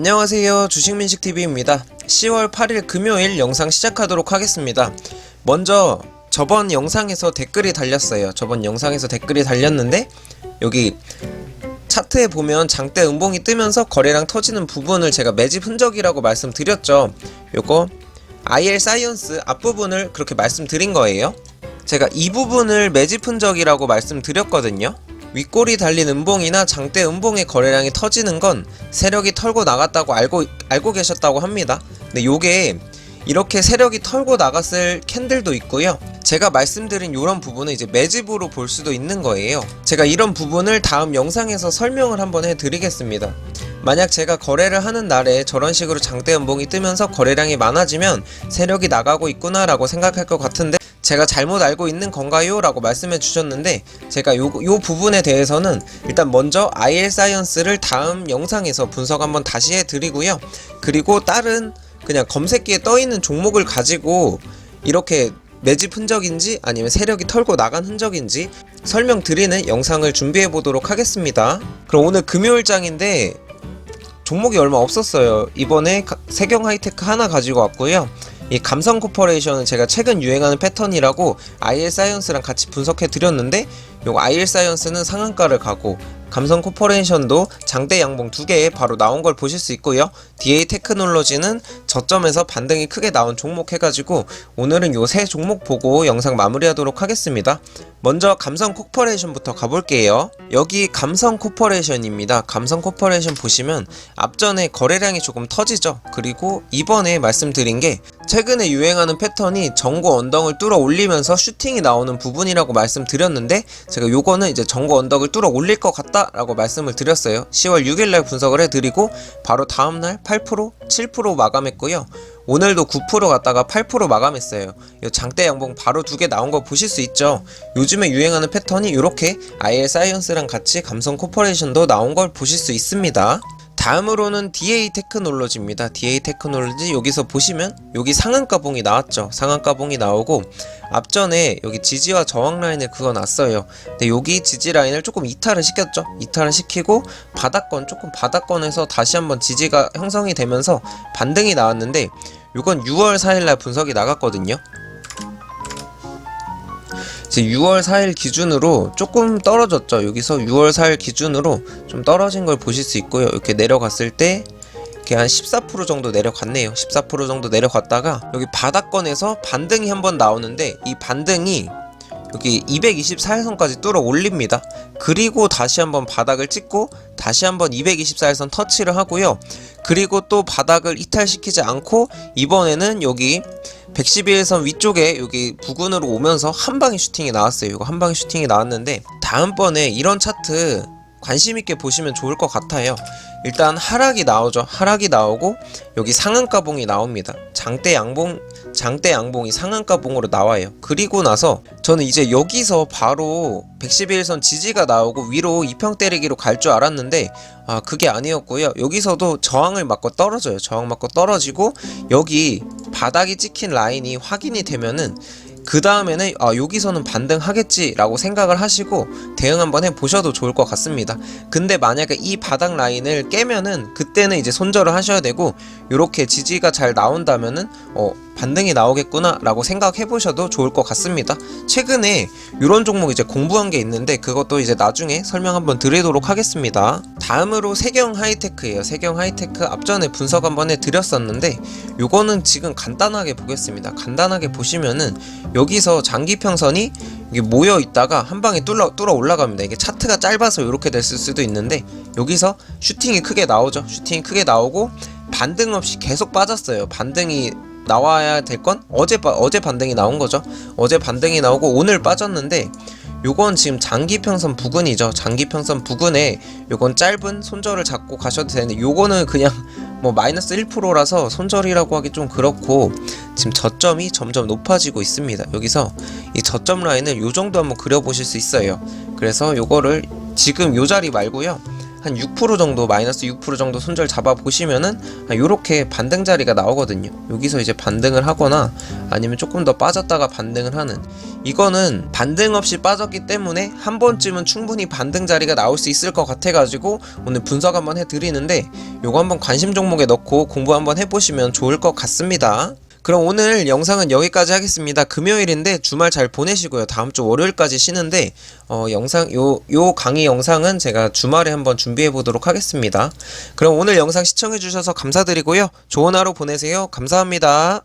안녕하세요. 주식민식TV입니다. 10월 8일 금요일 영상 시작하도록 하겠습니다. 먼저 저번 영상에서 댓글이 달렸어요. 저번 영상에서 댓글이 달렸는데 여기 차트에 보면 장대 음봉이 뜨면서 거래량 터지는 부분을 제가 매집 흔적이라고 말씀드렸죠. 요거 IL 사이언스 앞부분을 그렇게 말씀드린 거예요. 제가 이 부분을 매집 흔적이라고 말씀드렸거든요. 윗골이 달린 음봉이나 장대 음봉의 거래량이 터지는 건 세력이 털고 나갔다고 알고 알고 계셨다고 합니다. 근데 요게 이렇게 세력이 털고 나갔을 캔들도 있고요. 제가 말씀드린 이런 부분은 이제 매집으로 볼 수도 있는 거예요. 제가 이런 부분을 다음 영상에서 설명을 한번 해드리겠습니다. 만약 제가 거래를 하는 날에 저런 식으로 장대 음봉이 뜨면서 거래량이 많아지면 세력이 나가고 있구나라고 생각할 것 같은데 제가 잘못 알고 있는 건가요? 라고 말씀해 주셨는데 제가 요, 요 부분에 대해서는 일단 먼저 IL 사이언스를 다음 영상에서 분석 한번 다시 해 드리고요. 그리고 다른 그냥 검색기에 떠 있는 종목을 가지고 이렇게 매집 흔적인지 아니면 세력이 털고 나간 흔적인지 설명드리는 영상을 준비해 보도록 하겠습니다. 그럼 오늘 금요일장인데 종목이 얼마 없었어요. 이번에 가- 세경 하이테크 하나 가지고 왔고요. 이 감성 코퍼레이션은 제가 최근 유행하는 패턴이라고 IL 사이언스랑 같이 분석해 드렸는데 요거 IL 사이언스는 상한가를 가고 감성 코퍼레이션도 장대 양봉 두 개에 바로 나온 걸 보실 수 있고요. DA 테크놀로지는 저점에서 반등이 크게 나온 종목 해가지고 오늘은 요 세 종목 보고 영상 마무리하도록 하겠습니다. 먼저 감성 코퍼레이션부터 가볼게요. 여기 감성 코퍼레이션입니다. 감성 코퍼레이션 보시면 앞전에 거래량이 조금 터지죠. 그리고 이번에 말씀드린 게 최근에 유행하는 패턴이 전고 언덕을 뚫어 올리면서 슈팅이 나오는 부분이라고 말씀드렸는데 제가 요거는 이제 전고 언덕을 뚫어 올릴 것 같다라고 말씀을 드렸어요. 10월 6일날 분석을 해드리고 바로 다음날 8% 7% 마감했고요. 오늘도 9% 갔다가 8% 마감했어요. 이 장대 양봉 바로 두 개 나온 거 보실 수 있죠. 요즘에 유행하는 패턴이 이렇게 IL 사이언스랑 같이 감성 코퍼레이션도 나온 걸 보실 수 있습니다. 다음으로는 DA 테크놀로지입니다. DA 테크놀로지 여기서 보시면 여기 상한 가봉이 나왔죠. 상한 가봉이 나오고 앞전에 여기 지지와 저항 라인을 그어놨어요. 근데 여기 지지 라인을 조금 이탈을 시켰죠. 이탈을 시키고 바닥권 조금 바닥권에서 다시 한번 지지가 형성이 되면서 반등이 나왔는데 이건 6월 4일날 분석이 나갔거든요. 이제 6월 4일 기준으로 조금 떨어졌죠. 여기서 6월 4일 기준으로 좀 떨어진 걸 보실 수 있고요. 이렇게 내려갔을 때 이렇게 한 14% 정도 내려갔네요. 14% 정도 내려갔다가 여기 바닥권에서 반등이 한 번 나오는데 이 반등이 여기 224일선까지 뚫어 올립니다. 그리고 다시 한번 바닥을 찍고 다시 한번 224일선 터치를 하고요. 그리고 또 바닥을 이탈시키지 않고 이번에는 여기 112일선 위쪽에 여기 부근으로 오면서 한 방에 슈팅이 나왔어요. 이거 한 방에 슈팅이 나왔는데 다음번에 이런 차트 관심 있게 보시면 좋을 것 같아요. 일단 하락이 나오죠. 하락이 나오고 여기 상한가봉이 나옵니다. 장대 양봉 장대 양봉이 상한가봉으로 나와요. 그리고 나서 저는 이제 여기서 바로 111선 지지가 나오고 위로 이평 때리기로 갈 줄 알았는데 아 그게 아니었고요. 여기서도 저항을 맞고 떨어져요. 저항 맞고 떨어지고 여기 바닥이 찍힌 라인이 확인이 되면은 그 다음에는 아 여기서는 반등하겠지라고 생각을 하시고 대응 한번 해 보셔도 좋을 것 같습니다. 근데 만약에 이 바닥 라인을 깨면은 그때는 이제 손절을 하셔야 되고 이렇게 지지가 잘 나온다면은 어 반등이 나오겠구나 라고 생각해 보셔도 좋을 것 같습니다. 최근에 이런 종목 이제 공부한 게 있는데 그것도 이제 나중에 설명 한번 드리도록 하겠습니다. 다음으로 세경 하이테크예요. 세경 하이테크 앞전에 분석 한번 해 드렸었는데 요거는 지금 간단하게 보겠습니다. 간단하게 보시면은 여기서 장기 평선이 이게 모여 있다가 한 방에 뚫어 뚫어 올라갑니다. 이게 차트가 짧아서 이렇게 됐을 수도 있는데 여기서 슈팅이 크게 나오죠. 슈팅이 크게 나오고 반등 없이 계속 빠졌어요. 반등이 나와야 될 건 어제 바, 어제 반등이 나온 거죠. 어제 반등이 나오고 오늘 빠졌는데 요건 지금 장기 평선 부근이죠. 장기 평선 부근에 요건 짧은 손절을 잡고 가셔도 되는데 요거는 그냥 뭐 마이너스 1%라서 손절이라고 하기 좀 그렇고 지금 저점이 점점 높아지고 있습니다. 여기서 이 저점 라인을 요 정도 한번 그려보실 수 있어요. 그래서 요거를 지금 요 자리 말고요. 한 6% 정도 마이너스 6% 정도 손절 잡아 보시면은 이렇게 반등 자리가 나오거든요. 여기서 이제 반등을 하거나 아니면 조금 더 빠졌다가 반등을 하는 이거는 반등 없이 빠졌기 때문에 한 번쯤은 충분히 반등 자리가 나올 수 있을 것 같아 가지고 오늘 분석 한번 해 드리는데 요거 한번 관심 종목에 넣고 공부 한번 해 보시면 좋을 것 같습니다. 그럼 오늘 영상은 여기까지 하겠습니다. 금요일인데 주말 잘 보내시고요. 다음 주 월요일까지 쉬는데 어, 영상 요 요 강의 영상은 제가 주말에 한번 준비해 보도록 하겠습니다. 그럼 오늘 영상 시청해 주셔서 감사드리고요. 좋은 하루 보내세요. 감사합니다.